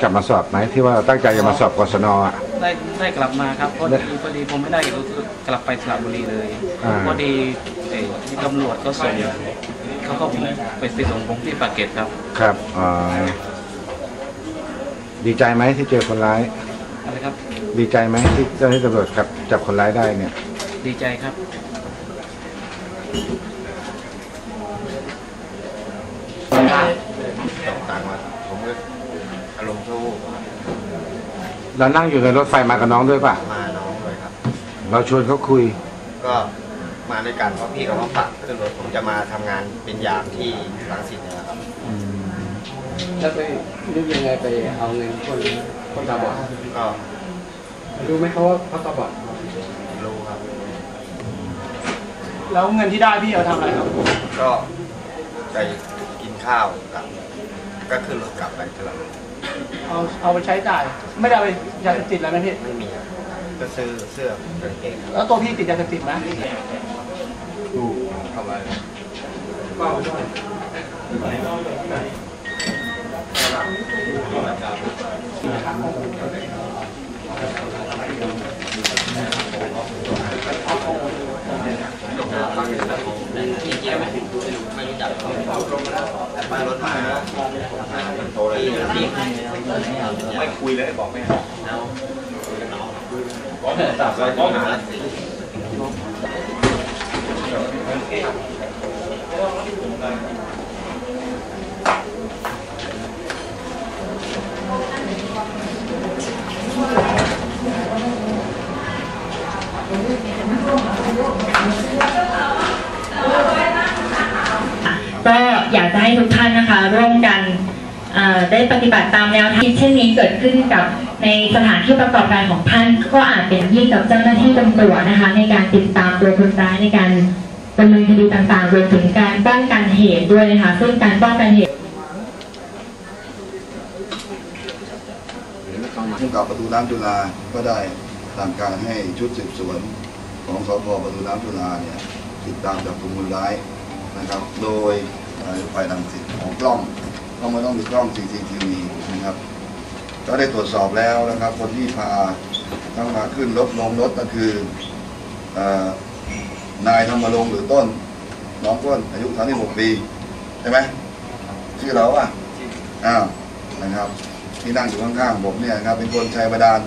กลับมาสอบไหมที่ว่าตั้งใจจะมาสอบกศนอะ ได้ได้กลับมาครับพอได้ดีพอดีผมไม่ได้กลับไปสระบุรีเลยอ่า พอดีเอ่อตำรวจก็ส่งเขาก็ไปไปส่งผมที่ปากเกร็ดครับ ครับอ่าดีใจไหมที่เจอคนร้าย อะไรครับ ดีใจไหมที่เจ้าหน้าที่ตำรวจจับจับคนร้ายได้เนี่ย ดีใจครับ ต่างมาผมก็อารมณ์ชั่ววูบครับ เรานั่งอยู่ในรถไฟมากับน้องด้วยป่ะ มาน้องด้วยครับ เราชวนเขาคุย ก็มาด้วยกันเพราะพี่เขามาฝากตำรวจผมจะมาทำงานเป็นยามที่รังสิตเนี่ยครับ แล้วไปนึกยังไงไปเอาเงินคนคนตาบอดก็รู้ไหมเขาว่าเขาตาบอดรู้ครับ แล้วเงินที่ได้พี่เอาทำอะไรครับ ก็ไปกินข้าวกับ ก็ขึ้นรถกลับไปตลาด เอาเอาไปใช้จ่าย ไม่ได้เอาไปยาเสพติดแล้วนะพี่ไม่มีครับก็ซื้อเสื้อกางเกงครับแล้วตัวพี่ติดยาเสพติดไหมเข้ามามาร ถมาโทรเลยไม่คุยเลยบอกไม่เอาตัดสายกล้องหาสิ ก็อยากจะให้ทุกท่านนะคะ ร่วมกันได้ปฏิบัติตามแนวทางเช่นนี้เกิดขึ้นกับในสถานที่ประกอบการของท่าน ก็อาจเป็นยิ่งกับเจ้าหน้าที่ตำรวจนะคะ ในการติดตามตัวคนร้ายในการดำเนินคดีต่างๆรวมถึงการป้องกันเหตุด้วยนะคะซึ่งการป้องกันเหตุภูมิกับประตูน้ำจุฬาก็ได้สั่งการให้ชุดสืบสวนของสพประตูน้ำจุฬาเนี่ยติดตามจับกลุ่มคนร้าย นะครับ โดยเอ่อฝ่ายดังสิทธิ์ของกล้องก็ไม่ต้องมีกล้อง CCTV นะครับ ก็ได้ตรวจสอบแล้วนะครับ คนที่พาทั้งมาขึ้นรถลงรถก็คือเอ่อนายธรรมรงค์หรือต้น น้องต้นอายุ36ปี ใช่ไหมชื่อเราอะอ้าวนะครับ ที่นั่งอยู่ข้างๆผมเนี่ยนะครับ เป็นคนชัยบาดาล